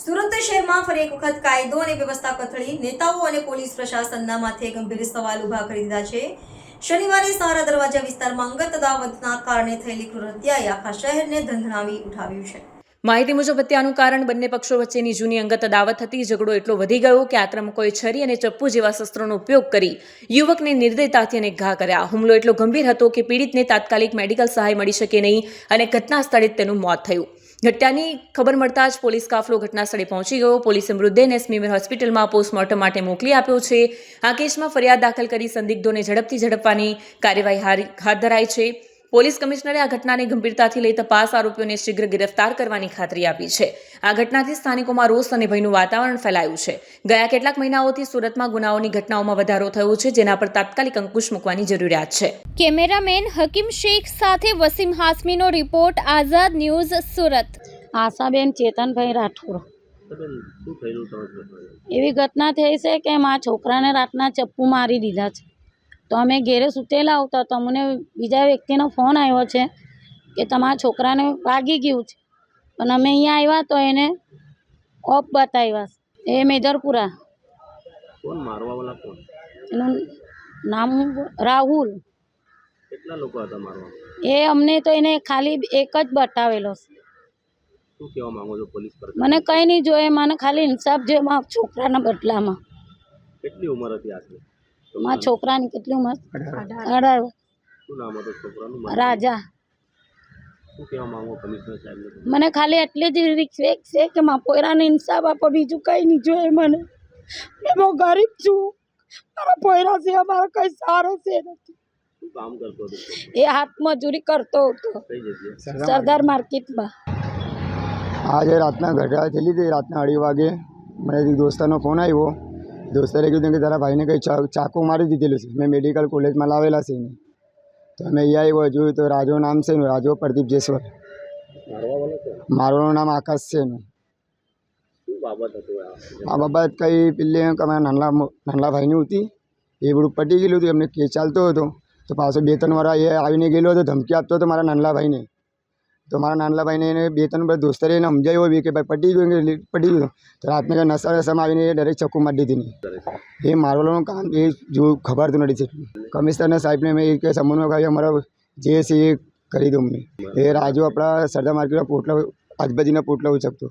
સુરત શહેરમાં ફરી એક વખત કાયદો અને વ્યવસ્થા કથળી નેતાઓ અને પોલીસ પ્રશાસનના માથે ગંભીર સવાલ ઊભા કરી દીધા છે. શનિવારે સારા દરવાજા વિસ્તારમાં અંગત અદાવતના કારણે થયેલી કૃત્યાએ આખા શહેરને ધંધણાવી ઉઠાવ્યું છે. માહિતી મુજબ હત્યાનું કારણ બંને પક્ષો વચ્ચેની જૂની અંગત અદાવત હતી. ઝઘડો એટલો વધી ગયો કે આક્રમકોએ છરી અને ચપ્પુ જેવા શસ્ત્રોનો ઉપયોગ કરી યુવકને નિર્દયતાથી અને ઘા કર્યા. હુમલો એટલો ગંભીર હતો કે પીડિતને તાત્કાલિક મેડિકલ સહાય મળી શકે નહીં અને ઘટના સ્થળે તેનું મોત થયું. ઘટનાની ખબર મળતા જ પોલીસ કાફલો ઘટના સ્થળે પહોંચી ગયો. પોલીસે મૃતદેહને સ્મીમેર હોસ્પિટલમાં પોસ્ટમોર્ટમ માટે મોકલી આપ્યો છે. આ કેસમાં ફરિયાદ દાખલ કરી સંદિગ્ધોને ઝડપથી ઝડપવાની કાર્યવાહી હાથ ધરાઈ છે. પોલીસ કમિશનરે આ ઘટનાને ગંભીરતાથી લઈ તપાસ આરોપીઓને શીઘ્ર ગિરફતાર કરવાની ખાતરી આપી છે. આ ઘટનાથી સ્થાનિકોમાં રોષ અને ભયનું વાતાવરણ ફેલાયું છે. ગયા કેટલાક મહિનાઓથી સુરતમાં ગુનાઓની ઘટનાઓમાં વધારો થયો છે જેના પર તાત્કાલિક અંકુશ મૂકવાની જરૂરિયાત છે. કેમેરામેન હકીમ શેખ સાથે વસીમ હાસમીનો રિપોર્ટ આઝાદ ન્યૂઝ સુરત. આશાબેન ચેતનભાઈ રાઠોડ? એવી ઘટના થઈ છે કે મારા છોકરાને રાતના ચપ્પુ મારી દીધા છે. તો અમે ઘેરે સૂતેલા આવતા તો અમને બીજા વ્યક્તિનો ફોન આવ્યો છે કે તમારા છોકરાને વાગી ગયું છે. પણ અમે અહીંયા આવ્યા તો એને ઓફ બતાવ્યા એ મેજરપુરા કોણ? મારવાવાળા કોણ? એનું નામ રાહુલ. કેટલા લોકો હતા મારવા એ અમને તો એને ખાલી એક જ બતાવેલો છે. શું કહેવા માંગો છો પોલીસ પર? મને કંઈ નહીં જોઈએ મને ખાલી ઇન્સાફ જોઈએ મારા છોકરાના બદલામાં. કેટલી ઉંમર હતી આટલી? મારા છોકરાની કેટલું મસ્ત અઢાર. શું નામ હતું છોકરાનું? રાજા. શું કહેવા માંગો કમિશનર સાહેબને તમે? મને ખાલી એટલી જ રિક્વેસ્ટ છે કે મારા પોયરાને ઇન્સાફ આપો બીજું કંઈ નહીં જોઈએ મને. મેં બહુ ગરીબ છું. મારા પોયરા છે અમારો કંઈ સારો છે નથી. એ હાથ મજૂરી કરતો હતો. સરદાર માર્કેટમાં. આજે રાતના ઘટના થયેલી હતી. રાતના અઢી વાગે મને દોસ્તાનો ફોન આવ્યો. દોસ્તારે કીધું કે તારા ભાઈને કંઈ ચા- ચાકુ મારી દીધેલું છે. મેં મેડિકલ કોલેજમાં લાવેલા છે એને. તો અમે અહીંયા આવ્યો જોયું તો રાજો નામ છે એનું, રાજો પ્રદીપ જેસવર મારવાવાળો કોણ મારું નામ આકાશ છે એનું. શું બાબત હતું આ આ બાબત કંઈ પેલી એમ કે અમારા નાના મો- નાના ભાઈની હતી. એ બધું પટી ગયેલું હતું, એમને કેસ ચાલતો હતો. તો પાછો બે ત્રણ વાર એ આવીને ગયેલો હતો, ધમકી આપતો હતો મારા નાનલા ભાઈને. તો મારા નાનલા ભાઈને એને બે ત્રણ બધા દોસ્તરે એને સમજાવ્યો બી કે ભાઈ પટી ગયું કે પટી ગયું. તો રાતને કંઈ નશા નશામાં આવીને એ ડાયરેક્ટ ચક્કુ મારી દીધી નહીં એ મારવાનું કામ એ જો ખબર નથી એટલું કમિશનરના સાહેબને મેં એ કે સંબંધમાં કહ્યું અમારા જે છે એ કરી દો અમને. એ રાજુ આપણા સરદાર માર્કેટમાં પોટલા આજુબાજુના પોટલા ઉચકતો